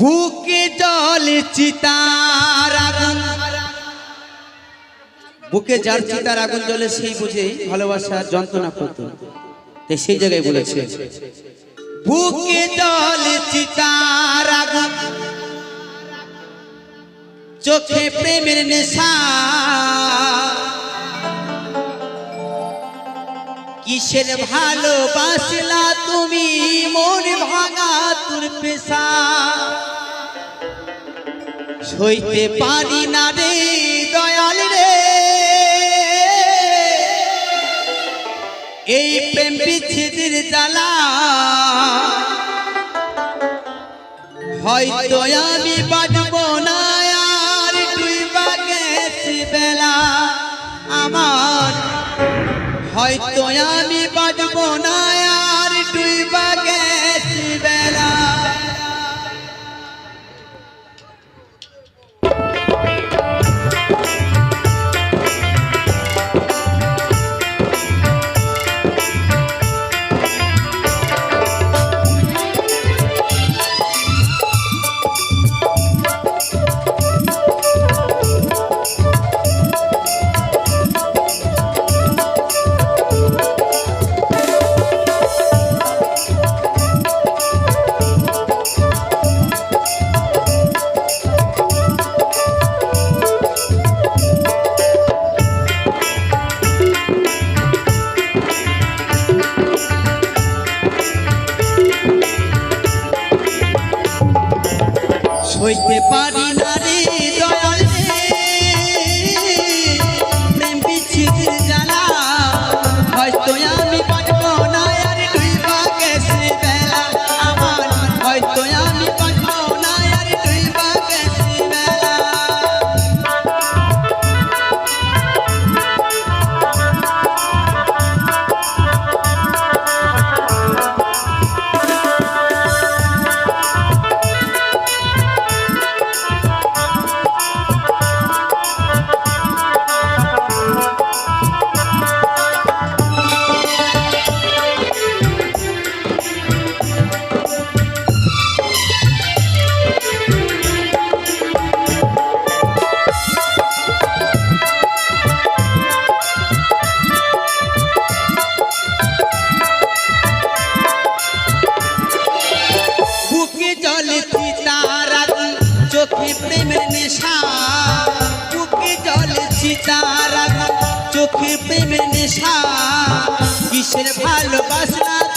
বুকে জল চিতার আগুন বুকে যার চিতার আগুন জ্বলে সেই বুঝে ভালোবাসা যন্ত্রণা করতো। তাই সেই জায়গায় বলেছে, বুকে জল চিতার আগুন চোখে প্রেমের নেশা। কিসের ভালোবাসলা তুমি মন ভাঙা তোর পেশা। সইতে পারি না রে দয়াল রে। এই প্রেম বিচ্ছেদের জ্বালা। হয়তো আমি বাজব না আর ডুইবা বেলা। আমার হয়তো আমি বাজব না সইতে পারি প্রেমের নেশা। চোখে জলে চিতার চোখে প্রেমের নেশা। কিসের ভালোবাসা